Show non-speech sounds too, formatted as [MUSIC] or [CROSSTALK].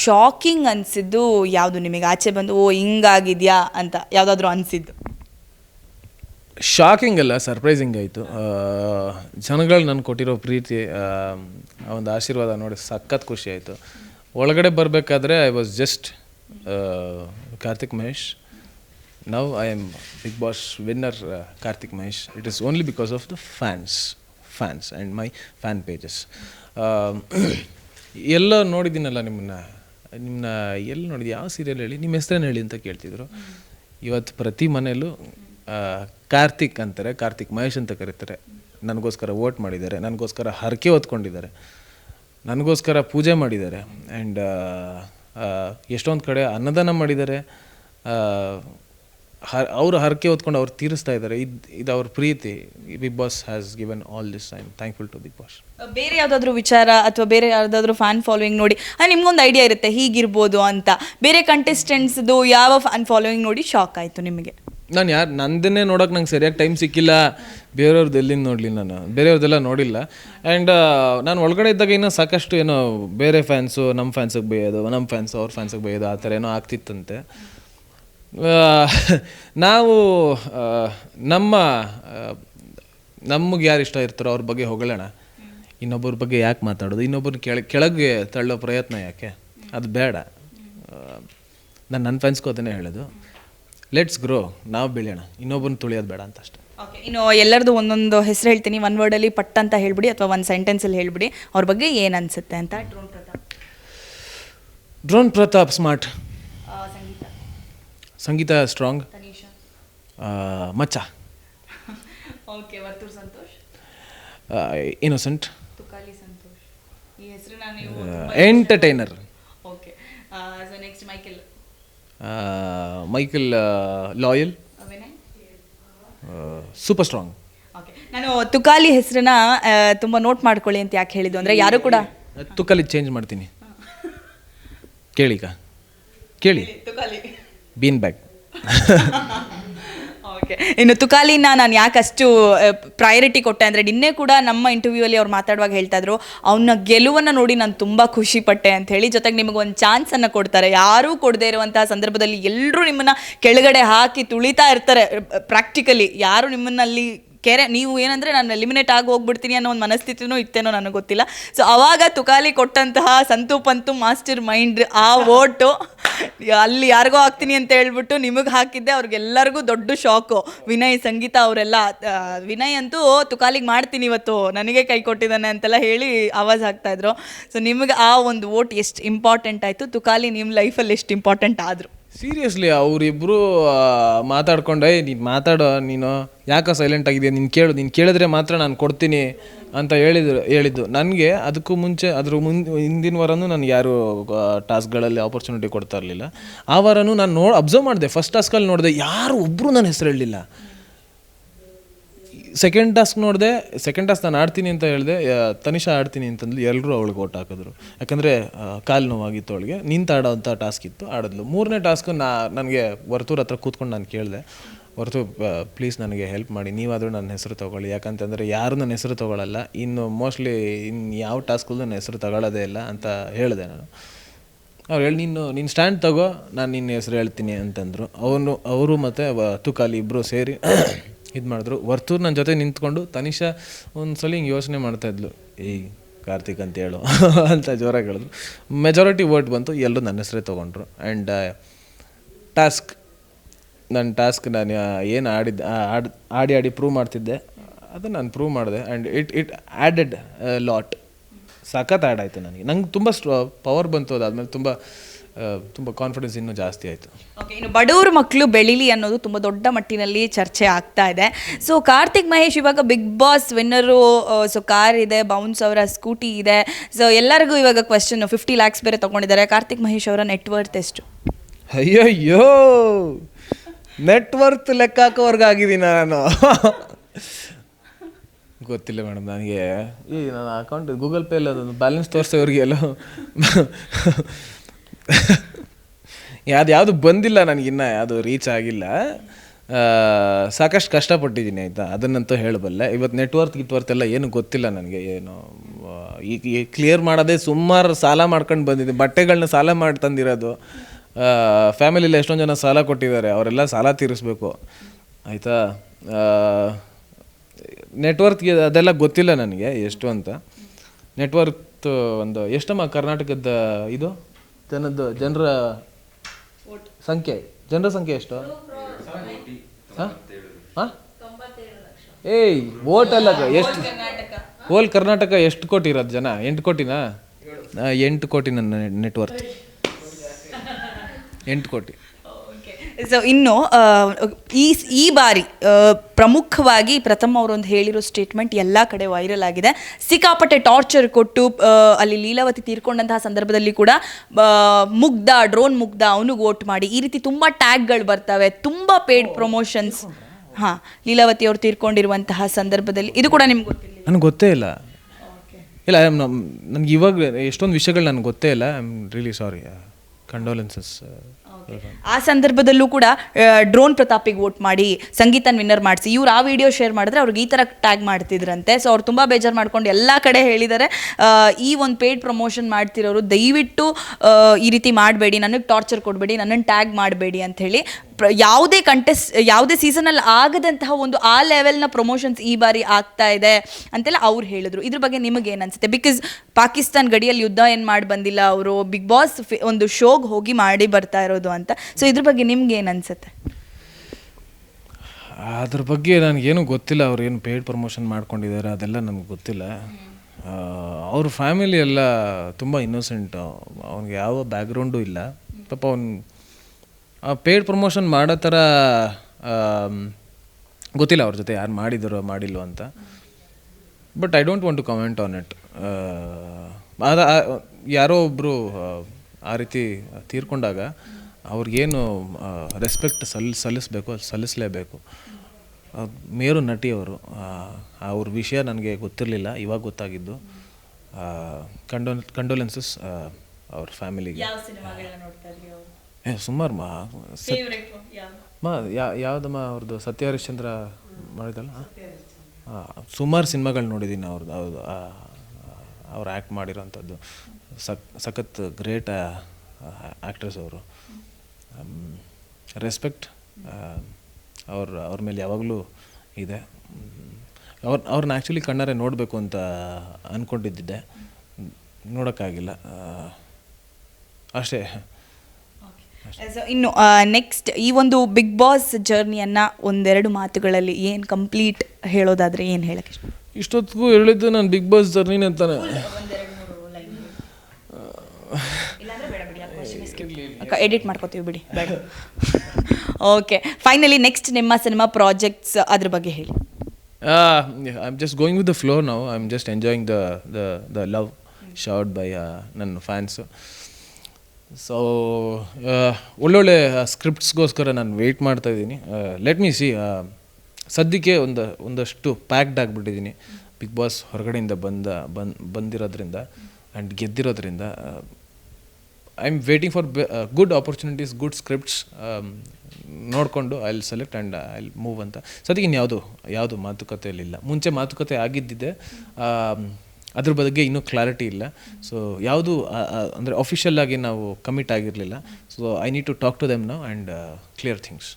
Shocking ಅನಿಸಿದ್ದು ಯಾವುದು? ನಿಮಗೆ ಆಚೆ ಬಂದು, ಓ, ಹಿಂಗಾಗಿದ್ಯಾ? ಅಂತ ಯಾವುದಾದ್ರೂ ಅನಿಸಿದ್ದು. ಶಾಕಿಂಗ್ ಅಲ್ಲ ಸರ್ಪ್ರೈಸಿಂಗ್ ಆಯಿತು. ಜನಗಳು ನಾನು ಕೊಟ್ಟಿರೋ ಪ್ರೀತಿ ಒಂದು ಆಶೀರ್ವಾದ ನೋಡಿ ಸಖತ್ ಖುಷಿ ಆಯಿತು. ಒಳಗಡೆ ಬರಬೇಕಾದ್ರೆ I was just Karthik Mahesh now I am Bigg Boss winner Karthik Mahesh it is only because of the fans fans and my fan pages ಎಲ್ಲ ನೋಡಿದ್ದೀನಲ್ಲ ನಿಮ್ಮನ್ನ. ನಿಮ್ಮನ್ನ ಎಲ್ಲಿ ನೋಡಿದ ಯಾವ ಸೀರಿಯಲ್ ಹೇಳಿ? ನಿಮ್ಮ ಹೆಸರೇನು ಹೇಳಿ ಅಂತ ಕೇಳ್ತಿದ್ರು. ಇವತ್ತು ಪ್ರತಿ ಮನೆಯಲ್ಲೂ ಕಾರ್ತಿಕ್ ಅಂತಾರೆ, ಕಾರ್ತಿಕ್ ಮಹೇಶ್ ಅಂತ ಕರೀತಾರೆ. ನನಗೋಸ್ಕರ ವೋಟ್ ಮಾಡಿದ್ದಾರೆ, ನನಗೋಸ್ಕರ ಹರಕೆ ಹೊತ್ಕೊಂಡಿದ್ದಾರೆ, ನನಗೋಸ್ಕರ ಪೂಜೆ ಮಾಡಿದ್ದಾರೆ ಆ್ಯಂಡ್ ಎಷ್ಟೊಂದು ಕಡೆ ಅನ್ನದಾನ ಮಾಡಿದ್ದಾರೆ. ಅವರು ಹರಕೆ ಹೊತ್ಕೊಂಡು ಅವ್ರು ತೀರಿಸ್ತಾ ಇದ್ದಾರೆ. ಇದು ಇದು ಅವ್ರ ಪ್ರೀತಿ. Bigg Boss has given all this time thankful to Bigg Boss ಬೇರೆ ಯಾವುದಾದ್ರೂ ವಿಚಾರ ಅಥವಾ ಬೇರೆ ಯಾವುದಾದ್ರು ಫ್ಯಾನ್ ಫಾಲೋಯಿಂಗ್ ನೋಡಿ ನಿಮ್ಗೊಂದು ಐಡಿಯಾ ಇರುತ್ತೆ ಹೀಗಿರ್ಬೋದು ಅಂತ. ಬೇರೆ ಕಂಟೆಸ್ಟೆಂಟ್ಸ್ದು ಯಾವ ಫ್ಯಾನ್ ಫಾಲೋಯಿಂಗ್ ನೋಡಿ ಶಾಕ್ ಆಯಿತು ನಿಮಗೆ? ನಾನು ಯಾರು ನಂದನ್ನೇ ನೋಡೋಕೆ ನಂಗೆ ಸರಿಯಾಗಿ ಟೈಮ್ ಸಿಕ್ಕಿಲ್ಲ. ಬೇರೆಯವ್ರದ್ದು ಎಲ್ಲಿಂದ ನೋಡಲಿ ನಾನು. ಬೇರೆಯವ್ರದ್ದೆಲ್ಲ ನೋಡಿಲ್ಲ. ಆ್ಯಂಡ್ ನಾನು ಒಳಗಡೆ ಇದ್ದಾಗ ಇನ್ನೂ ಸಾಕಷ್ಟು ಏನೋ ಬೇರೆ ಫ್ಯಾನ್ಸು ನಮ್ಮ ಫ್ಯಾನ್ಸಿಗೆ ಬೈಯೋದು ನಮ್ಮ ಫ್ಯಾನ್ಸು ಅವ್ರ ಫ್ಯಾನ್ಸಿಗೆ ಬೈಯೋದು ಆ ಥರ ಏನೋ ಆಗ್ತಿತ್ತಂತೆ. ನಾವು ನಮ್ಮ ನಮಗೆ ಯಾರು ಇಷ್ಟ ಇರ್ತಾರೋ ಅವ್ರ ಬಗ್ಗೆ ಹೊಗಳೋಣ. ಇನ್ನೊಬ್ಬರ ಬಗ್ಗೆ ಯಾಕೆ ಮಾತಾಡೋದು? ಇನ್ನೊಬ್ಬರು ಕೆಳ ಕೆಳಗೆ ತಳ್ಳೋ ಪ್ರಯತ್ನ ಯಾಕೆ? ಅದು ಬೇಡ. ನಾನು ನನ್ನ ಫ್ರೆಂಡ್ಸ್ಗೂ ಅದನ್ನೇ ಹೇಳೋದು. ಲೆಟ್ಸ್ ಗ್ರೋ ನಾವು ಬೆಳೆಯೋಣ. ಇನ್ನೊಬ್ಬನ ತುಳಿಯೋದು ಬೇಡ ಅಂತ ಅಷ್ಟೇ. ಓಕೆ ಇನ್ನು ಎಲ್ಲರದು ಒಂದೊಂದು ಹೆಸರು ಹೇಳ್ತೀನಿ. ಒನ್ ವರ್ಡಲ್ಲಿ ಪಟ್ ಅಂತ ಹೇಳ್ಬಿಡಿ ಅಥವಾ ಒಂದು ಸೆಂಟೆನ್ಸಲ್ಲಿ ಹೇಳ್ಬಿಡಿ. ಅವ್ರ ಬಗ್ಗೆ ಏನು ಅನಿಸುತ್ತೆ ಅಂತ? Drone Pratap. Drone Pratap smart Sangeetha strong Tanisha. ಮಚ್ಚ. ಓಕೆ ವರ್ತೂರ್ ಸಂತೋಷ್. ಇನ್ನೋಸೆಂಟ್ ತುಕಾಲಿ ಸಂತೋಷ್. ಈ ಹೆಸರನ್ನ ನೀವು entertainer okay so next Michael Michael loyal super strong okay ನಾನು ತುಕಾಲಿ ಹೆಸರನ್ನ ತುಂಬ ನೋಟ್ ಮಾಡ್ಕೊಳ್ಳಿ ಅಂತ ಯಾಕೆ ಹೇಳಿದ್ದು ಅಂದರೆ ಯಾರು ಕೂಡ ತುಕಾಲಿ ಚೇಂಜ್ ಮಾಡ್ತೀನಿ. ಕೇಳಿಕಾ ಕೇಳಿ ತುಕಾಲಿ. ಬೀನ್ ಬ್ಯಾಗ್ ಓಕೆ ಇನ್ನು ತುಕಾಲಿನ ನಾನು ಯಾಕೆ ಯಾಕಷ್ಟು ಪ್ರಯಾರಿಟಿ ಕೊಟ್ಟೆ ಅಂದರೆ ನಿನ್ನೆ ಕೂಡ ನಮ್ಮ ಇಂಟರ್ವ್ಯೂವಲ್ಲಿ ಅವ್ರು ಮಾತಾಡುವಾಗ ಹೇಳ್ತಾ ಇದ್ರು ಅವನ ಗೆಲುವನ್ನು ನೋಡಿ ನಾನು ತುಂಬ ಖುಷಿ ಪಟ್ಟೆ ಅಂತ ಹೇಳಿ, ಜೊತೆಗೆ ನಿಮಗೆ ಒಂದು ಚಾನ್ಸನ್ನು ಕೊಡ್ತಾರೆ. ಯಾರೂ ಕೊಡದೇ ಇರುವಂತಹ ಸಂದರ್ಭದಲ್ಲಿ ಎಲ್ಲರೂ ನಿಮ್ಮನ್ನು ಕೆಳಗಡೆ ಹಾಕಿ ತುಳಿತಾ ಇರ್ತಾರೆ ಪ್ರಾಕ್ಟಿಕಲಿ ಯಾರು ನಿಮ್ಮನ್ನಲ್ಲಿ ಕೆರೆ, ನೀವು ಏನಂದರೆ ನಾನು ಎಲಿಮಿನೇಟ್ ಆಗಿ ಹೋಗ್ಬಿಡ್ತೀನಿ ಅನ್ನೋ ಒಂದು ಮನಸ್ಥಿತಿನೂ ಇತ್ತೇನೋ ನನಗೆ ಗೊತ್ತಿಲ್ಲ. ಸೊ ಅವಾಗ ತುಕಾಲಿ ಕೊಟ್ಟಂತಹ ಸಂತು ಪಂತು ಮಾಸ್ಟರ್ ಮೈಂಡ್ ಆ ಓಟು, ಅಲ್ಲಿ ಯಾರಿಗೋ ಹಾಕ್ತೀನಿ ಅಂತ ಹೇಳ್ಬಿಟ್ಟು ನಿಮಗೆ ಹಾಕಿದ್ದೆ, ಅವ್ರಿಗೆಲ್ಲರಿಗೂ ದೊಡ್ಡ ಶಾಕು ವಿನಯ್, ಸಂಗೀತ ಅವರೆಲ್ಲ ವಿನಯ್ ಅಂತೂ ತುಕಾಲಿಗೆ ಮಾಡ್ತೀನಿ ಇವತ್ತು, ನನಗೆ ಕೈ ಕೊಟ್ಟಿದ್ದಾನೆ ಅಂತೆಲ್ಲ ಹೇಳಿ ಆವಾಜ್ ಹಾಕ್ತಾಯಿದ್ರು ಸೊ ನಿಮಗೆ ಆ ಒಂದು ಓಟ್ ಎಷ್ಟು ಇಂಪಾರ್ಟೆಂಟ್ ಆಯಿತು? ತುಕಾಲಿ ನಿಮ್ಮ ಲೈಫಲ್ಲಿ ಎಷ್ಟು ಇಂಪಾರ್ಟೆಂಟ್ ಆದರು? ಸೀರಿಯಸ್ಲಿ ಅವರಿಬ್ಬರು ಮಾತಾಡ್ಕೊಂಡೆ ನೀನು ಮಾತಾಡೋ, ನೀನು ಯಾಕೆ ಸೈಲೆಂಟ್ ಆಗಿದೆಯಾ? ನೀನು ಕೇಳು, ನೀನು ಕೇಳಿದ್ರೆ ಮಾತ್ರ ನಾನು ಕೊಡ್ತೀನಿ ಅಂತ ಹೇಳಿದ್ರು, ಹೇಳಿದ್ದು. ನನಗೆ ಅದಕ್ಕೂ ಮುಂಚೆ, ಅದ್ರ ಮುಂದೆ ಹಿಂದಿನ ವಾರನೂ ನನಗೆ ಯಾರು ಟಾಸ್ಕ್ಗಳಲ್ಲಿ ಆಪರ್ಚುನಿಟಿ ಕೊಡ್ತಾ ಇರಲಿಲ್ಲ. ಆ ವಾರನೂ ನಾನು ನೋಡಿ ಅಬ್ಸರ್ವ್ ಮಾಡಿದೆ. ಫಸ್ಟ್ ಟಾಸ್ಕಲ್ಲಿ ನೋಡಿದೆ, ಯಾರು ಒಬ್ಬರು ನನ್ನ ಹೆಸರು ಹೇಳಲಿಲ್ಲ. ಸೆಕೆಂಡ್ ಟಾಸ್ಕ್ ನೋಡಿದೆ ಸೆಕೆಂಡ್ ಟಾಸ್ಕ್ ನಾನು ಆಡ್ತೀನಿ ಅಂತ ಹೇಳಿದೆ ತನಿಷಾ ಆಡ್ತೀನಿ ಅಂತಂದ್ಲು ಎಲ್ಲರೂ ಅವಳಿಗೆ ಓಟ್ ಹಾಕಿದ್ರು. ಯಾಕಂದರೆ ಕಾಲು ನೋವಾಗಿತ್ತು ಅವಳಿಗೆ. ನಿಂತು ಆಡೋವಂಥ ಟಾಸ್ಕ್ ಇತ್ತು, ಆಡಿದ್ಲು. ಮೂರನೇ ಟಾಸ್ಕ್ ನಾ, ನನಗೆ ವರ್ತೂರ್ ಹತ್ರ ಕೂತ್ಕೊಂಡು ನಾನು ಕೇಳಿದೆ ಹೊರತು ಪ್ಲೀಸ್ ನನಗೆ ಹೆಲ್ಪ್ ಮಾಡಿ, ನೀವಾದರೂ ನನ್ನ ಹೆಸರು ತೊಗೊಳ್ಳಿ. ಯಾಕಂತಂದರೆ ಯಾರು ನನ್ನ ಹೆಸರು ತೊಗೊಳ್ಳಲ್ಲ ಇನ್ನು ಮೋಸ್ಟ್ಲಿ ಇನ್ನು ಯಾವ ಟಾಸ್ಕಲ್ಲೂ ನನ್ನ ಹೆಸರು ತಗೊಳ್ಳೋದೇ ಇಲ್ಲ ಅಂತ ಹೇಳಿದೆ ನಾನು. ಅವ್ರು ಹೇಳಿ, ನೀನು ನೀನು ಸ್ಟ್ಯಾಂಡ್ ತಗೋ, ನಾನು ನಿನ್ನ ಹೆಸರು ಹೇಳ್ತೀನಿ ಅಂತಂದರು. ಅವನು, ಅವರು ಮತ್ತು ತುಕಾಲಿ ಇಬ್ಬರು ಸೇರಿ ಇದು ಮಾಡಿದ್ರು. ವರ್ತೂರ್ ನನ್ನ ಜೊತೆ ನಿಂತ್ಕೊಂಡು ತನಿಷಾ ಒಂದು ಸಲ ಹಿಂಗೆ ಯೋಚನೆ ಮಾಡ್ತಾಯಿದ್ಲು ಈ ಕಾರ್ತಿಕ್ ಅಂತ ಹೇಳು. [LAUGHS] ಅಂತ ಜೋರಾಗಿ ಹೇಳಿದ್ರು. ಮೆಜಾರಿಟಿ ವೋಟ್ ಬಂತು. ಎಲ್ಲರೂ ನನ್ನ ಹೆಸರೇ ತೊಗೊಂಡ್ರು. ಆ್ಯಂಡ್ ಟಾಸ್ಕ್ ನನ್ನ ಟಾಸ್ಕ್ ನಾನು ಏನು ಆಡಿದ್ದೆ ಆಡ್, ಆಡಿ ಆಡಿ ಪ್ರೂವ್ ಮಾಡ್ತಿದ್ದೆ. ಅದು ನಾನು ಪ್ರೂವ್ ಮಾಡಿದೆ. And it it added lot ಸಖತ್ ಆ್ಯಡ್ ಆಯಿತು ನನಗೆ. ನಂಗೆ ತುಂಬ ಸ್ಟ್ರಾ ಪವರ್ ಬಂತು ಅದಾದಮೇಲೆ. ತುಂಬ ತುಂಬ ಕಾನ್ಫಿಡೆನ್ಸ್ ಇನ್ನೂ ಜಾಸ್ತಿ ಆಯಿತು. ಓಕೆ ಇನ್ನು ಬಡವ್ರ ಮಕ್ಕಳು ಬೆಳಿಲಿ ಅನ್ನೋದು ತುಂಬ ದೊಡ್ಡ ಮಟ್ಟಿನಲ್ಲಿ ಚರ್ಚೆ ಆಗ್ತಾ ಇದೆ. ಸೊ ಕಾರ್ತಿಕ್ ಮಹೇಶ್ ಇವಾಗ Bigg Boss winner so car ಇದೆ ಬೌನ್ಸ್ ಅವರ ಸ್ಕೂಟಿ ಇದೆ. ಸೊ ಎಲ್ಲರಿಗೂ ಇವಾಗ ಕ್ವಶನ್ ಫಿಫ್ಟಿ ಲ್ಯಾಕ್ಸ್ ಬೇರೆ ತೊಗೊಂಡಿದ್ದಾರೆ. ಕಾರ್ತಿಕ್ ಮಹೇಶ್ ಅವರ ನೆಟ್ವರ್ತ್ ಎಷ್ಟು? ಅಯ್ಯಯ್ಯೋ! ನೆಟ್ವರ್ತ್ ಲೆಕ್ಕ ಹಾಕೋವರ್ಗಾಗಿದ್ದೀನಿ ನಾನು. ಗೊತ್ತಿಲ್ಲ ಮೇಡಮ್ ನನಗೆ. ಈ ನನ್ನ ಅಕೌಂಟ್ ಗೂಗಲ್ ಪೇ ಅದೊಂದು ಬ್ಯಾಲೆನ್ಸ್ ತೋರಿಸೋರಿಗೆ ಎಲ್ಲ ಯಾವ್ದು ಯಾವುದು ಬಂದಿಲ್ಲ ನನಗಿನ್ನ ಅದು ರೀಚ್ ಆಗಿಲ್ಲ. ಸಾಕಷ್ಟು ಕಷ್ಟಪಟ್ಟಿದ್ದೀನಿ, ಆಯಿತಾ? ಅದನ್ನಂತೂ ಹೇಳಬಲ್ಲೆ. ಇವತ್ತು ನೆಟ್ವರ್ಕ್ ಗಿಟ್ವರ್ತ್ ಎಲ್ಲ ಏನು ಗೊತ್ತಿಲ್ಲ ನನಗೆ, ಏನು ಈಗ ಕ್ಲಿಯರ್ ಮಾಡೋದೇ ಸುಮಾರು ಸಾಲ ಮಾಡ್ಕೊಂಡು ಬಂದಿದ್ದೆ ಬಟ್ಟೆಗಳನ್ನ ಸಾಲ ಮಾಡಿ ತಂದಿರೋದು. ಫ್ಯಾಮಿಲಿಲಿ ಎಷ್ಟೊಂದು ಜನ ಸಾಲ ಕೊಟ್ಟಿದ್ದಾರೆ, ಅವರೆಲ್ಲ ಸಾಲ ತೀರಿಸ್ಬೇಕು. ಆಯಿತಾ? ನೆಟ್ವರ್ಕ್ಗೆ ಅದೆಲ್ಲ ಗೊತ್ತಿಲ್ಲ ನನಗೆ, ಎಷ್ಟು ಅಂತ. ನೆಟ್ವರ್ಕ್ ಒಂದು, ಎಷ್ಟಮ್ಮ ಕರ್ನಾಟಕದ ಇದು? ಜನದ ಜನರ ಸಂಖ್ಯೆ ಜನರ ಸಂಖ್ಯೆ ಎಷ್ಟು? ಹಾಂ? ಹಾಂ ಏಯ್ ವೋಟ್ ಅಲ್ಲ ಎಷ್ಟು? ಹೋಲ್ ಕರ್ನಾಟಕ ಎಷ್ಟು ಕೋಟಿ ಇರೋದು ಜನ? ಎಂಟು ಕೋಟಿನಾ? ಎಂಟು ಕೋಟಿ ನನ್ನ ನೆಟ್ವರ್ಕ್ ಎಂಟು ಕೋಟಿ. ಸೊ ಇನ್ನು ಈ ಈ ಬಾರಿ ಪ್ರಮುಖವಾಗಿ ಪ್ರಥಮ ಅವರೊಂದು ಹೇಳಿರೋ ಸ್ಟೇಟ್ಮೆಂಟ್ ಎಲ್ಲ ಕಡೆ ವೈರಲ್ ಆಗಿದೆ. ಸಿಕ್ಕಾಪಟ್ಟೆ ಟಾರ್ಚರ್ ಕೊಟ್ಟು ಅಲ್ಲಿ ಲೀಲಾವತಿ ತೀರ್ಕೊಂಡಂತಹ ಸಂದರ್ಭದಲ್ಲಿ ಕೂಡ ಮುಗ್ಧ ಡ್ರೋನ್ ಮುಗ್ಧ ಅವನಿಗೆ ವೋಟ್ ಮಾಡಿ. ಈ ರೀತಿ ತುಂಬ ಟ್ಯಾಗ್ಗಳು ಬರ್ತವೆ ತುಂಬ ಪೇಡ್ ಪ್ರಮೋಷನ್ಸ್ ಹಾಂ ಲೀಲಾವತಿ ಅವರು ತೀರ್ಕೊಂಡಿರುವಂತಹ ಸಂದರ್ಭದಲ್ಲಿ. ಇದು ಕೂಡ ನಿಮ್ಗೆ ಗೊತ್ತಿಲ್ಲ. ನನಗೆ ಗೊತ್ತೇ ಇಲ್ಲ. ಇಲ್ಲ ನನಗೆ ಇವಾಗ ಎಷ್ಟೊಂದು ವಿಷಯಗಳು ನನಗೆ ಗೊತ್ತೇ ಇಲ್ಲ. I am really sorry condolences ಆ ಸಂದರ್ಭದಲ್ಲೂ ಕೂಡ ಡ್ರೋನ್ ಪ್ರತಾಪಿಗೆ ವೋಟ್ ಮಾಡಿ ಸಂಗೀತನ ವಿನ್ನರ್ ಮಾಡಿಸಿ ಇವ್ರು ಆ ವಿಡಿಯೋ ಶೇರ್ ಮಾಡಿದ್ರೆ ಅವ್ರಿಗೆ ಈ ಥರ ಟ್ಯಾಗ್ ಮಾಡ್ತಿದ್ರಂತೆ. ಸೊ ಅವ್ರು ತುಂಬ ಬೇಜಾರು ಮಾಡ್ಕೊಂಡು ಎಲ್ಲ ಕಡೆ ಹೇಳಿದ್ದಾರೆ. ಈ ಒಂದು ಪೇಡ್ ಪ್ರಮೋಷನ್ ಮಾಡ್ತಿರೋರು ದಯವಿಟ್ಟು ಈ ರೀತಿ ಮಾಡಬೇಡಿ ನನಗೆ ಟಾರ್ಚರ್ ಕೊಡಬೇಡಿ ನನ್ನನ್ನು ಟ್ಯಾಗ್ ಮಾಡಬೇಡಿ ಅಂತ ಹೇಳಿ ಯಾವುದೇ ಕಂಟೆಸ್ಟ್ ಯಾವುದೇ ಸೀಸನಲ್ಲಿ ಆಗದಂತಹ ಒಂದು ಆ ಲೆವೆಲ್ನ ಪ್ರಮೋಷನ್ಸ್ ಈ ಬಾರಿ ಆಗ್ತಾ ಇದೆ ಅಂತೆಲ್ಲ ಅವ್ರು ಹೇಳಿದ್ರು. ಇದ್ರ ಬಗ್ಗೆ ನಿಮಗೆ ಏನು ಬಿಕಾಸ್ ಪಾಕಿಸ್ತಾನ್ ಗಡಿಯಲ್ಲಿ ಯುದ್ಧ ಏನು ಮಾಡಿ ಬಂದಿಲ್ಲ ಅವರು ಬಿಗ್ ಬಾಸ್ ಒಂದು ಶೋಗೆ ಹೋಗಿ ಮಾಡಿ ಬರ್ತಾ ಇರೋದು ಅಂತ. ಸೊ ಇದ್ರ ಬಗ್ಗೆ ನಿಮ್ಗೆ ಏನು ಅನ್ಸುತ್ತೆ? ಅದ್ರ ಬಗ್ಗೆ ನನಗೇನು ಗೊತ್ತಿಲ್ಲ. ಅವ್ರು ಏನು ಪೇಯ್ಡ್ ಪ್ರಮೋಷನ್ ಮಾಡ್ಕೊಂಡಿದ್ದಾರೆ ಅದೆಲ್ಲ ನನಗೆ ಗೊತ್ತಿಲ್ಲ. ಅವ್ರ ಫ್ಯಾಮಿಲಿ ಎಲ್ಲ ತುಂಬ ಇನ್ನೋಸೆಂಟ್ ಅವ್ನಿಗೆ ಯಾವ ಬ್ಯಾಕ್ಗ್ರೌಂಡು ಇಲ್ಲ. ಪಾಪ ಅವ್ನು ಪೇಯ್ಡ್ ಪ್ರಮೋಷನ್ ಮಾಡೋ ಥರ ಗೊತ್ತಿಲ್ಲ ಅವ್ರ ಜೊತೆ ಯಾರು ಮಾಡಿದ್ರು ಮಾಡಿಲ್ಲ ಅಂತ. But I don't want to comment on it ಅದ ಯಾರೋ ಒಬ್ಬರು ಆ ರೀತಿ ತೀರ್ಕೊಂಡಾಗ ಅವ್ರಿಗೇನು ರೆಸ್ಪೆಕ್ಟ್ ಸಲ್, ಸಲ್ಲಿಸಬೇಕು ಅದು ಸಲ್ಲಿಸಲೇಬೇಕು. ಮೇರು ನಟಿ ಅವರು ಅವ್ರ ವಿಷಯ ನನಗೆ ಗೊತ್ತಿರಲಿಲ್ಲ, ಇವಾಗ ಗೊತ್ತಾಗಿದ್ದು. ಕಂಡೋ ಕಂಡೋಲೆನ್ಸಸ್ ಅವ್ರ ಫ್ಯಾಮಿಲಿಗೆ ಏ ಸುಮಾರು ಮಾ ಮಾ ಯಾ ಯಾವುದಮ್ಮ ಅವ್ರದ್ದು ಸತ್ಯ ಹರಿಶ್ಚಂದ್ರ ಮಾಡಿದಲ್ಲ ಹಾಂ ಸುಮಾರು ಸಿನಿಮಾಗಳು ನೋಡಿದ್ದೀನಿ ಅವ್ರದ್ದು ಹೌದು ಅವ್ರು ಆ್ಯಕ್ಟ್ ಮಾಡಿರೋಂಥದ್ದು. ಸಕ್ ಸಖತ್ ಗ್ರೇಟ್ ಆ್ಯಕ್ಟ್ರೆಸ್ ಅವರು. ರೆಸ್ಪೆಕ್ಟ್ ಅವ್ರ ಅವ್ರ ಮೇಲೆ ಯಾವಾಗಲೂ ಇದೆ. ಅವ್ರ ಅವ್ರನ್ನ ಆ್ಯಕ್ಚುಲಿ ಕಣ್ಣಾರೆ ನೋಡಬೇಕು ಅಂತ ಅಂದ್ಕೊಂಡಿದ್ದಿದ್ದೆ ನೋಡೋಕ್ಕಾಗಿಲ್ಲ. ಅಷ್ಟೇ. ಸೊ ಇನ್ನು ನೆಕ್ಸ್ಟ್ ಈ ಒಂದು ಬಿಗ್ ಬಾಸ್ ಜರ್ನಿಯನ್ನ ಒಂದೆರಡು ಮಾತುಗಳಲ್ಲಿ ಏನು ಕಂಪ್ಲೀಟ್ ಹೇಳೋದಾದ್ರೆ ಏನು ಹೇಳಕ್ಕೆ ಇಷ್ಟ? ಇಷ್ಟೊತ್ತಿಗೂ ಹೇಳಿದ್ದು ನಾನು ಬಿಗ್ ಬಾಸ್ ಜರ್ನಿ ಅಂತಾನೆ. ಎಡಿಟ್ ಮಾಡ್ಕೋತೀವಿ ಬಿಡಿ ಬೇಡ. ಓಕೆ ಫೈನಲಿ ನೆಕ್ಸ್ಟ್ ನಿಮ್ಮ ಸಿನಿಮಾ ಪ್ರಾಜೆಕ್ಟ್ಸ್ ಅದ್ರ ಬಗ್ಗೆ ಹೇಳಿ. I am just going with the flow ನಾವು I am just enjoying the the the love shout by ನನ್ನ ಫ್ಯಾನ್ಸು ಸೊ ಒಳ್ಳೊಳ್ಳೆ ಸ್ಕ್ರಿಪ್ಟ್ಸ್ಗೋಸ್ಕರ ನಾನು ವೆಯ್ಟ್ ಮಾಡ್ತಾ ಇದ್ದೀನಿ. ಲೆಟ್ ಮೀ ಸಿ ಸದ್ಯಕ್ಕೆ ಒಂದು ಒಂದಷ್ಟು ಪ್ಯಾಕ್ಡ್ ಆಗಿಬಿಟ್ಟಿದ್ದೀನಿ. ಬಿಗ್ ಬಾಸ್ ಹೊರಗಡೆಯಿಂದ ಬಂದ ಬಂದ್ ಬಂದಿರೋದ್ರಿಂದ and ಗೆದ್ದಿರೋದ್ರಿಂದ I am waiting for good opportunities good scripts ನೋಡಿಕೊಂಡು I will select and I move ಅಂತ. ಸದ್ಯಕ್ಕೆ ಇನ್ಯಾವುದು ಯಾವುದು ಮಾತುಕತೆಯಲ್ಲಿಲ್ಲ. ಮುಂಚೆ ಮಾತುಕತೆ ಆಗಿದ್ದಿದೆ ಆಮ್, ಅದ್ರ ಬಗ್ಗೆ ಇನ್ನೂ ಕ್ಲಾರಿಟಿ ಇಲ್ಲ. ಸೊ ಯಾವುದು ಅಂದರೆ ಅಫಿಷಿಯಲ್ ಆಗಿ ನಾವು ಕಮಿಟ್ ಆಗಿರಲಿಲ್ಲ. So I need to talk to them now and clear things